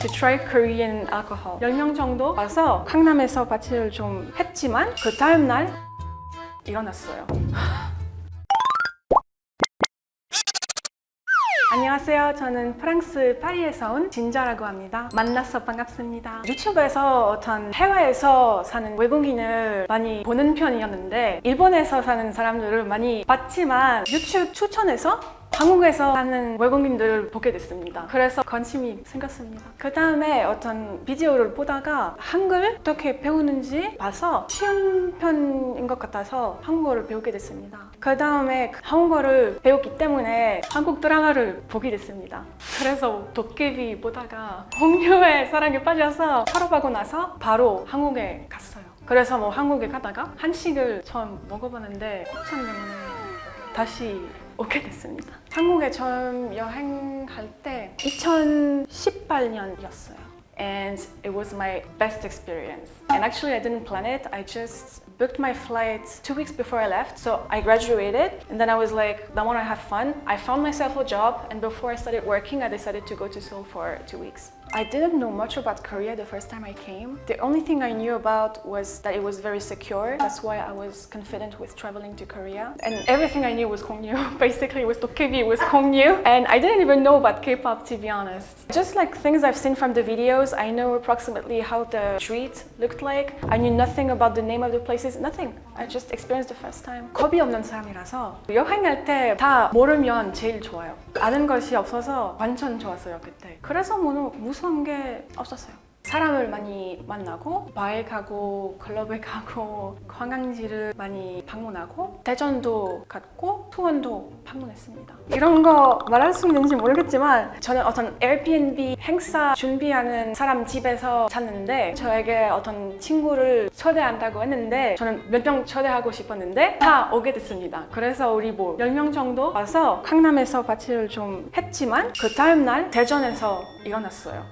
to try Korean alcohol. 10명 정도 와서 강남에서 파티를 좀 했지만 그 다음 날 일어났어요. 안녕하세요. 저는 프랑스 파리에서 온 진자라고 합니다. 만나서 반갑습니다. 유튜브에서 어떤 해외에서 사는 외국인을 많이 보는 편이었는데 일본에서 사는 사람들을 많이 봤지만 유튜브 추천해서 한국에서 사는 외국인들을 보게 됐습니다. 그래서 관심이 생겼습니다. 그 다음에 어떤 비디오를 보다가 한글 어떻게 배우는지 봐서 쉬운 편인 것 같아서 한국어를 배우게 됐습니다. 그 다음에 한국어를 배웠기 때문에 한국 드라마를 보게 됐습니다. 그래서 도깨비 보다가 홍유의 사랑에 빠져서 졸업하고 나서 바로 한국에 갔어요. 그래서 뭐 한국에 가다가 한식을 처음 먹어봤는데 곱창 때문에 다시 오게 됐습니다. 한국에 처음 여행할 때 2018년이었어요. And it was my best experience. And actually, I didn't plan it. I just booked my flight two weeks before I left. So I graduated, and then I was like, I want to have fun. I found myself a job, and before I started working, I decided to go to Seoul for two weeks. I didn't know much about Korea the first time I came. The only thing I knew about was that it was very secure. That's why I was confident with traveling to Korea. And everything I knew was Gongyu. Basically, it was Dokkaebi, it was Gongyu. And I didn't even know about K-pop, to be honest. Just like things I've seen from the videos, I know approximately how the street looked like. I knew nothing about the name of the places, nothing. I just experienced the first time. 겁이 없는 사람이라서 여행할 때 다 모르면 제일 좋아요. 아는 것이 없어서 완전 좋았어요 그때. 그래서 뭐 무 서운 게 없었어요. 사람을 많이 만나고 바에 가고 클럽에 가고 관광지를 많이 방문하고 대전도 갔고 수원도 방문했습니다. 이런 거 말할 수 있는지 모르겠지만 저는 어떤 에어비앤비 행사 준비하는 사람 집에서 잤는데 저에게 어떤 친구를 초대한다고 했는데 저는 몇 명 초대하고 싶었는데 다 오게 됐습니다. 그래서 우리 뭐 10명 정도 와서 강남에서 파티를 좀 했지만 그 다음 날 대전에서 일어났어요.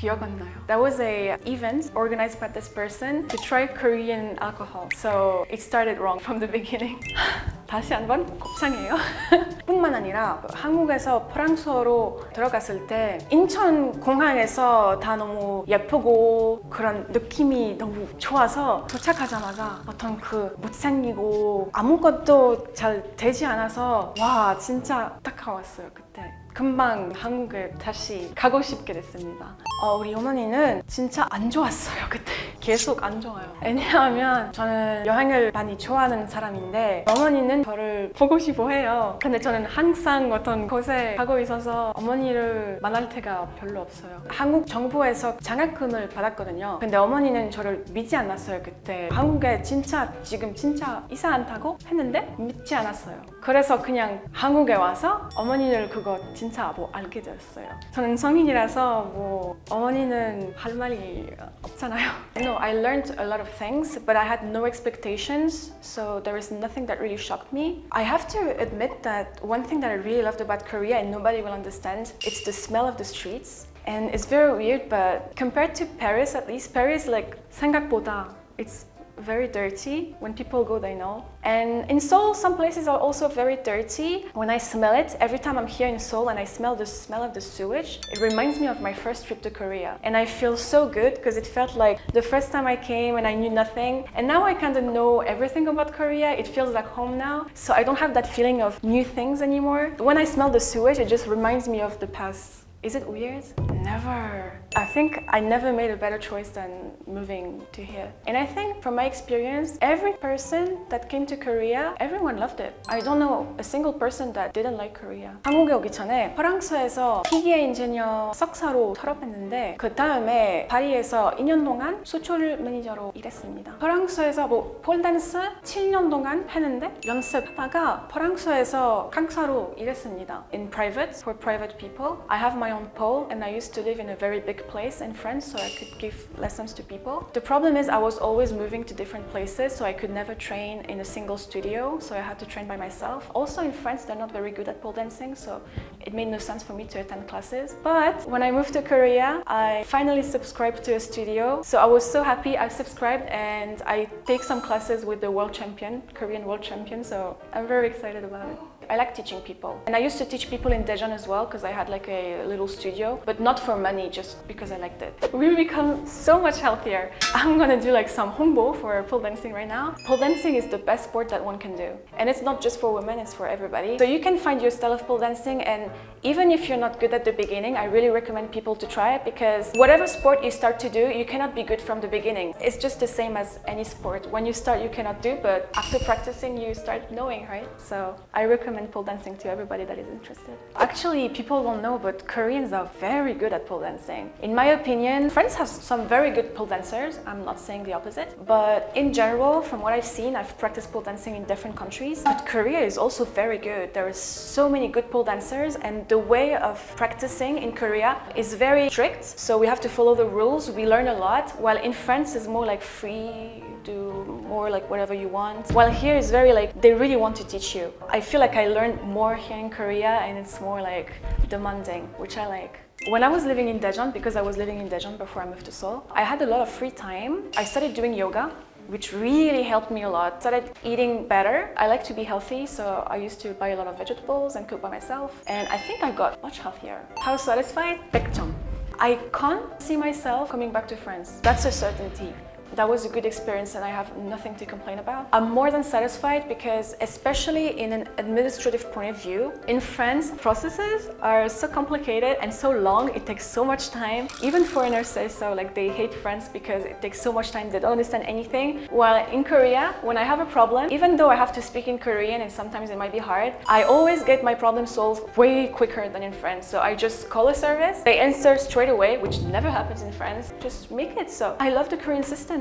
기억 안 나요. That was a event organized by this person to try Korean alcohol. So it started wrong from the beginning. 다시 한번 곱창이에요. 뿐만 아니라 한국에서 프랑스어로 들어갔을 때 인천 공항에서 다 너무 예쁘고 그런 느낌이 너무 좋아서 도착하자마자 어떤 그 못생기고 아무것도 잘 되지 않아서 와 진짜 안타까웠어요 그때. 금방 한국에 다시 가고 싶게 됐습니다. 어, 우리 어머니는 진짜 안 좋았어요, 그때. 계속 안 좋아요. 왜냐하면 저는 여행을 많이 좋아하는 사람인데 어머니는 저를 보고 싶어 해요. 근데 저는 항상 어떤 곳에 가고 있어서 어머니를 만날 때가 별로 없어요. 한국 정부에서 장학금을 받았거든요. 근데 어머니는 저를 믿지 않았어요, 그때. 한국에 진짜 지금 진짜 이사 안다고 했는데 믿지 않았어요. 그래서 그냥 한국에 와서 어머니를 그거 진짜 뭐 알게 됐어요. 저는 성인이라서 뭐 어머니는 할 말이 없잖아요. No, I learned a lot of things, but I had no expectations, so there is nothing that really shocked me. I have to admit that one thing that I really loved about Korea, and nobody will understand, it's the smell of the streets. And it's very weird, but compared to Paris, at least, Paris, like, 생각보다, it's very dirty. When people go, they know. And in Seoul, some places are also very dirty. When I smell it, every time I'm here in Seoul and I smell the smell of the sewage, it reminds me of my first trip to Korea. And I feel so good because it felt like the first time I came and I knew nothing. And now I kind of know everything about Korea. It feels like home now. So I don't have that feeling of new things anymore. When I smell the sewage, it just reminds me of the past. Is it weird? Never. I think I never made a better choice than moving to here. And I think from my experience, every person that came to Korea, everyone loved it. I don't know a single person that didn't like Korea. 한국에 오기 전에 프랑스에서 기계 인지니어 석사로 졸업했는데 그 다음에 파리에서 2년 동안 수출 매니저로 일했습니다. 프랑스에서 뭐 폴댄스 7년 동안 했는데 연습하다가 프랑스에서 강사로 일했습니다. In private, for private people. I have my own pole and I used to live in a very big place in France so I could give lessons to people. The problem is I was always moving to different places so I could never train in a single studio so I had to train by myself. Also in France they're not very good at pole dancing so it made no sense for me to attend classes. But when I moved to Korea, I finally subscribed to a studio. So I was so happy I subscribed and I take some classes with the world champion, Korean world champion. So I'm very excited about it. I like teaching people. And I used to teach people in Daejeon as well because I had like a little studio, but not for money, just because I liked it. We become so much healthier. I'm gonna do like some hombo for pole dancing right now. Pole dancing is the best sport that one can do. And it's not just for women, it's for everybody. So you can find your style of pole dancing and even if you're not good at the beginning, I really recommend people to try it because whatever sport you start to do, you cannot be good from the beginning. It's just the same as any sport. When you start, you cannot do, but after practicing, you start knowing, right? So I recommend pole dancing to everybody that is interested. Actually, people won't know, but Koreans are very good at pole dancing. In my opinion, France has some very good pole dancers. I'm not saying the opposite, but in general, from what I've seen, I've practiced pole dancing in different countries. But Korea is also very good. There are so many good pole dancers, and the way of practicing in Korea is very strict. So we have to follow the rules. We learn a lot. While in France, it's more like free, do more like whatever you want. While here is very like they really want to teach you. I feel like I learned more here in Korea, and it's more like demanding, which I like. When I was living in Daejeon, because I was living in Daejeon before I moved to Seoul, I had a lot of free time. I started doing yoga, which really helped me a lot. Started eating better. I like to be healthy, so I used to buy a lot of vegetables and cook by myself. And I think I got much healthier. How satisfied? 100점. I can't see myself coming back to France. That's a certainty. That was a good experience and I have nothing to complain about. I'm more than satisfied because, especially in an administrative point of view, in France, processes are so complicated and so long, it takes so much time. Even foreigners say so, like they hate France because it takes so much time, they don't understand anything. While in Korea, when I have a problem, even though I have to speak in Korean and sometimes it might be hard, I always get my problem solved way quicker than in France. So I just call a service, they answer straight away, which never happens in France. Just make it so. I love the Korean system.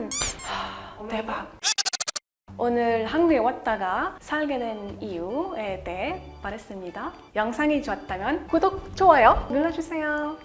대박. 오늘 한국에 왔다가 살게 된 이유에 대해 말했습니다. 영상이 좋았다면 구독, 좋아요 눌러주세요.